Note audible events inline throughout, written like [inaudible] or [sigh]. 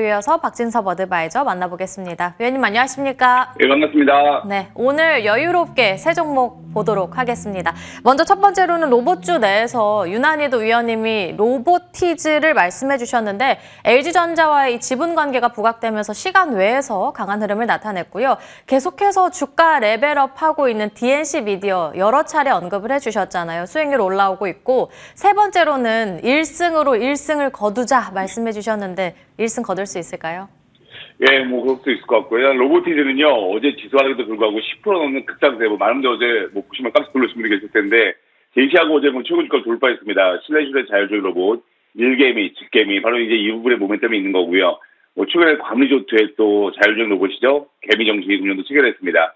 이어서 박진섭 어드바이저 만나보겠습니다. 위원님 안녕하십니까? 예, 반갑습니다. 네, 오늘 여유롭게 세 종목 보도록 하겠습니다. 먼저 첫 번째로는 로봇주 내에서 윤한희도 위원님이 로보티즈를 말씀해 주셨는데 LG전자와의 이 지분 관계가 부각되면서 시간 외에서 강한 흐름을 나타냈고요. 계속해서 주가 레벨업하고 있는 DNC 미디어 여러 차례 언급을 해 주셨잖아요. 수익률 올라오고 있고 세 번째로는 1승으로 1승을 거두자 말씀해 주셨는데 1승 거둘 수 있을까요? 예, 뭐 그럴 수도 있을 것 같고요. 로보티즈는요 어제 지수하락에도 불구하고 10% 넘는 급상세, 뭐 많은 분들 어제 뭐 보시면 깜짝 놀라신 분이 계실 텐데 제시하고 어제 뭐 최고 주가를 돌파했습니다. 실내실내 자율주행 로봇, 일개미, 직개미 바로 이제 이 부분에 모멘텀이 있는 거고요. 뭐 최근에 과미조트의 또 자율주행 로봇이죠. 개미 정식 운영도 체결했습니다.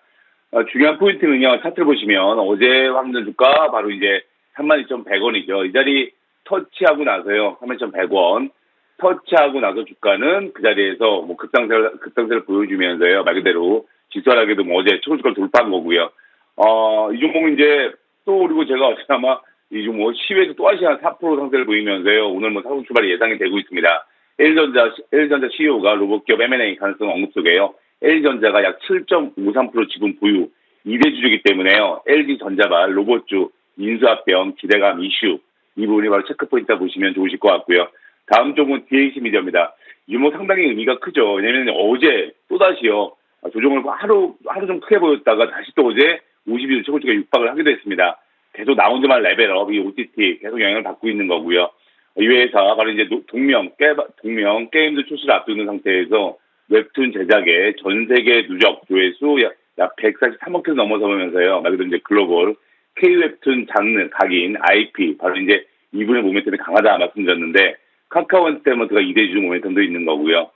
어, 중요한 포인트는요 차트를 보시면 어제 황전 주가 바로 이제 32,100원이죠. 이 자리 터치하고 나서요 32,100원. 터치하고 나서 주가는 그 자리에서 뭐 급상세를, 급상세를 보여주면서요. 말 그대로 지수하락에도 뭐 어제 최고 주가를 돌파한 거고요. 어, 이 종목은 이제 또 그리고 제가 어제 아마 이 종목 시외에서 또 다시 한 4% 상승을 보이면서요. 오늘 뭐 상승 출발이 예상이 되고 있습니다. L전자, L전자 CEO가 로봇기업 M&A 가능성 언급 속에요. L전자가 약 7.53% 지분 보유 2대 주주이기 때문에요. LG전자발 로봇주 인수합병 기대감 이슈 이 부분이 바로 체크포인트 보시면 좋으실 것 같고요. 다음 종은 DAC 미디어입니다. 유모 상당히 의미가 크죠. 왜냐면 어제 또다시요. 조정을 하루, 하루 좀 크게 보였다가 다시 또 어제 52주 최고치가 육박을 하기도 했습니다. 계속 나 혼자만 레벨업, 이 OTT 계속 영향을 받고 있는 거고요. 이 회사 바로 이제 노- 동명, 깨, 동명 게임즈 출시를 앞두는 상태에서 웹툰 제작에 전 세계 누적 조회수 약, 약 143억 회 넘어서면서요. 말 그대로 이제 글로벌 K-웹툰 장르, 각인, IP, 바로 이제 이분의 모멘텀이 강하다 말씀드렸는데 카카오 엔터테인먼트가 2대 주 모멘텀도 있는 거고요.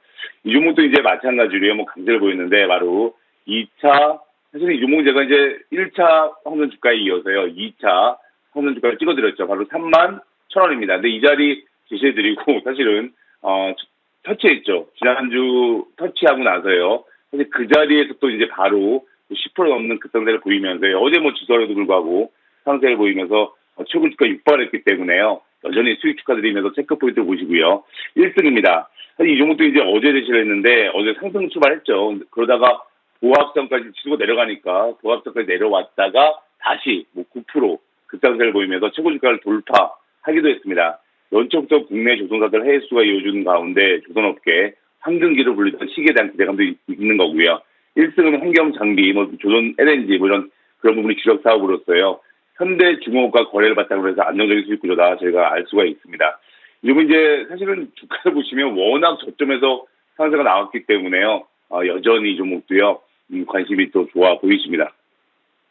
이 종목도 이제 마찬가지로 뭐 강세를 보였는데 바로 2차 사실 이 종목 제가 이제 1차 황전 주가에 이어서요. 2차 황전 주가를 찍어드렸죠. 바로 3만 1,000원입니다. 근데 이 자리 제시해드리고 [laughs] 사실은 어 터치했죠. 지난주 터치하고 나서요. 사실 그 자리에서 또 이제 바로 10% 넘는 급상세를 보이면서요. 어제 뭐 지수하에도 불구하고 상세를 보이면서 어, 최고 주가 육발했기 때문에요. 여전히 수익 축하드리면서 체크포인트 보시고요. 1등입니다. 사실 이 종목도 이제 어제 제시를 했는데 어제 상승 출발했죠. 그러다가 보합선까지 치고 내려가니까 보합선까지 내려왔다가 다시 뭐 9% 급상세를 보이면서 최고 주가를 돌파하기도 했습니다. 연초부터 국내 조선사들 해외 수가 이어주는 가운데 조선업계 황금기로 불리던 시기에 대한 기대감도 있- 있는 거고요. 1승은 환경 장비, 뭐 조선 LNG 뭐 이런 그런 부분이 주력 사업으로서요. 현대 중공업과 거래를 바탕으로 해서 안정적인 수익 구조다 저희가 알 수가 있습니다. 그리고 이제 사실은 주가를 보시면 워낙 저점에서 상세가 나왔기 때문에요. 어, 여전히 이 종목도요. 음, 관심이 또 좋아 보이십니다.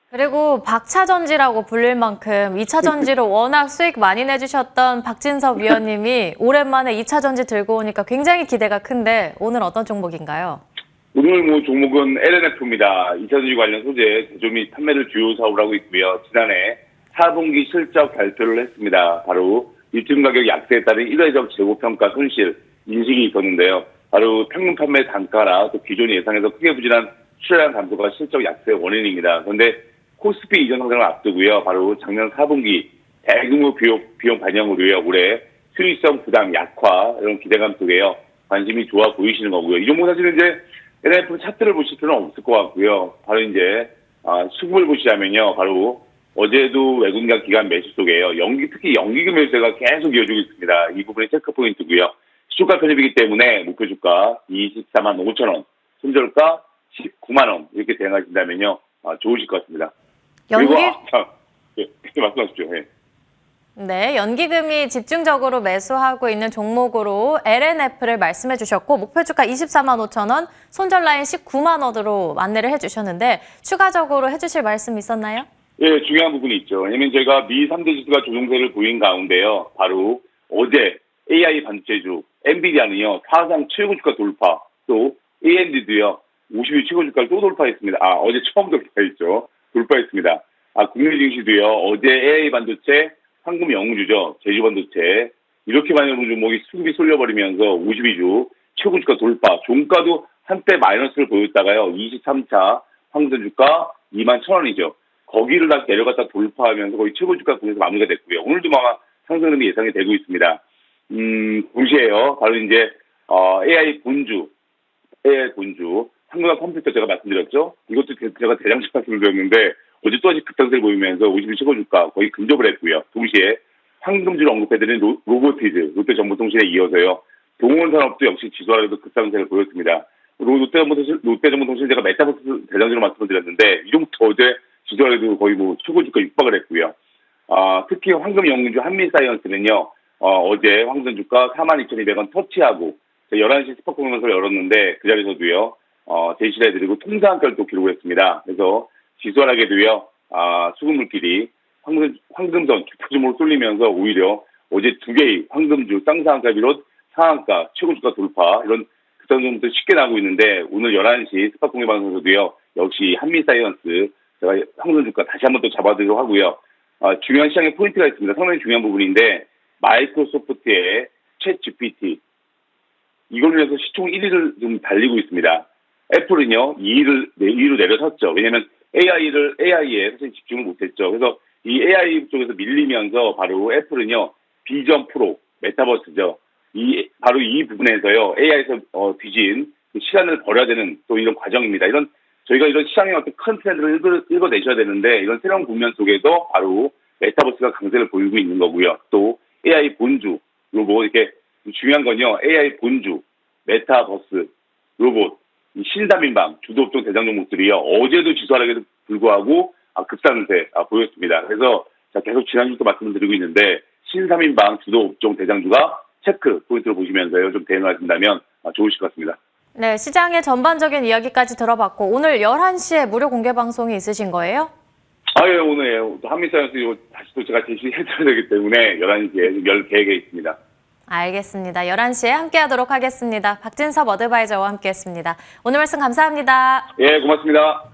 그리고 박차전지라고 불릴 만큼 2차 전지로 [laughs] 워낙 수익 많이 내주셨던 박진섭 위원님이 오랜만에 2차 전지 들고 오니까 굉장히 기대가 큰데 오늘 어떤 종목인가요? 오늘 뭐 종목은 LNF입니다. 2차전지 관련 소재 제조 및 판매를 주요 사업을 하고 있고요. 지난해 4분기 실적 발표를 했습니다. 바로 리튬 가격 약세에 따른 1회적 재고 평가 손실 인식이 있었는데요. 바로 평균 판매 단가나 또 기존 예상에서 크게 부진한 출하량 감소가 실적 약세의 원인입니다. 그런데 코스피 이전 상승을 앞두고요. 바로 작년 4분기 대규모 비용, 비용 반영으로요. 올해 수익성 부담 약화 이런 기대감 속에요. 관심이 좋아 보이시는 거고요. 이 종목 사실은 이제 NF 차트를 보실 필요는 없을 것 같고요. 바로 이제 아, 수급을 보시자면요. 바로 어제도 외국인과 기관 매수 속에요. 연기 특히 연기금 매수가 계속 이어지고 있습니다. 이 부분이 체크 포인트고요. 주가 편입이기 때문에 목표 주가 24만 5천 원, 손절가 19만 원 이렇게 대응하신다면요. 아, 좋으실 것 같습니다. 연기 그리고 아, 참, [laughs] 예, 말씀하십시오. 예. 네, 연기금이 집중적으로 매수하고 있는 종목으로 LNF를 말씀해 주셨고 목표 주가 24만 5천 원, 손절 라인 19만 원으로 안내를 해 주셨는데 추가적으로 해 주실 말씀 있었나요? 예, 중요한 부분이 있죠. 왜냐면 저희가 미 3대 지수가 조정세를 보인 가운데요. 바로 어제 AI 반도체주 엔비디아는요. 사상 최고 주가 돌파, 또 AMD도요. 50일 최고 주가를 또 돌파했습니다. 아, 어제 처음 돌파했죠. 돌파했습니다. 아, 국내 증시도요. 어제 AI 반도체 황금 영웅주죠. 제주 반도체 이렇게 많은 종목이 수급이 쏠려버리면서 52주 최고 주가 돌파, 종가도 한때 마이너스를 보였다가요. 23차 황금 주가 2만 1,000원이죠. 거기를 다시 내려갔다 돌파하면서 거의 최고 주가 구에서 마무리가 됐고요. 오늘도 막 상승 흐름이 예상이 되고 있습니다. 음, 동시에요. 바로 이제 어, AI 본주, AI 본주, 한국화 컴퓨터 제가 말씀드렸죠. 이것도 제- 제가 대장식 말씀을 드렸는데 어제 또 다시 급등세를 보이면서 50일 최고 주가 거의 근접을 했고요. 동시에 황금주를 언급해드린 로, 로보티즈, 롯데정보통신에 이어서요. 동원산업도 역시 지수하락에도 급상승을 보였습니다. 로- 롯데정보통신, 롯데정보통신 제가 메타버스 대장주로 말씀을 드렸는데 이종부터 어제 지수하락에도 거의 뭐 최고 주가 육박을 했고요. 아, 특히 황금 영주 한미사이언스는요, 어, 제 황금 주가 42,200원 터치하고 11시 스파크공연을 열었는데 그 자리에서도요, 어, 제시를 해드리고 통상 결도 기록을 했습니다. 그래서 지수하락에도요, 아, 수급물끼리 황금, 황금선 주포주목으로 쏠리면서 오히려 어제 두 개의 황금주 쌍상한가 비롯 상한가 최고주가 돌파 이런 급상승부터 쉽게 나오고 있는데 오늘 11시 스파공개 방송에서도요 역시 한미사이언스 제가 황금주가 다시 한번 또 잡아드리도록 하고요 아, 중요한 시장의 포인트가 있습니다 상당히 중요한 부분인데 마이크로소프트의 챗 GPT 이걸로 해서 시총 1위를 좀 달리고 있습니다. 애플은요 2위를 2위로 내려섰죠. 왜냐하면 AI를 AI에 사실 집중을 못했죠. 그래서 이 AI 쪽에서 밀리면서 바로 애플은요 비전 프로 메타버스죠. 이 바로 이 부분에서요 AI에서 어, 뒤진 그 시간을 벌여야 되는 또 이런 과정입니다. 이런 저희가 이런 시장의 어떤 큰 트렌드를 읽어, 읽어내셔야 되는데 이런 새로운 국면 속에서 바로 메타버스가 강세를 보이고 있는 거고요. 또 AI 본주 로봇 이렇게 중요한 건요 AI 본주 메타버스 로봇 이 신다민방 주도업종 대장 종목들이요 어제도 지수하락에도 불구하고 아, 급상세 아, 보였습니다. 그래서 자, 계속 지난주부터 말씀을 드리고 있는데 신삼인방 주도업종 대장주가 체크 포인트로 보시면서요 좀 대응하신다면 아, 좋으실 것 같습니다. 네, 시장의 전반적인 이야기까지 들어봤고 오늘 11시에 무료 공개 방송이 있으신 거예요? 아, 예, 오늘 예, 한미사이언스 이거 다시 또 제가 제시해드려야 되기 때문에 11시에 열 계획에 있습니다. 알겠습니다. 11시에 함께하도록 하겠습니다. 박진섭 어드바이저와 함께했습니다. 오늘 말씀 감사합니다. 예, 고맙습니다.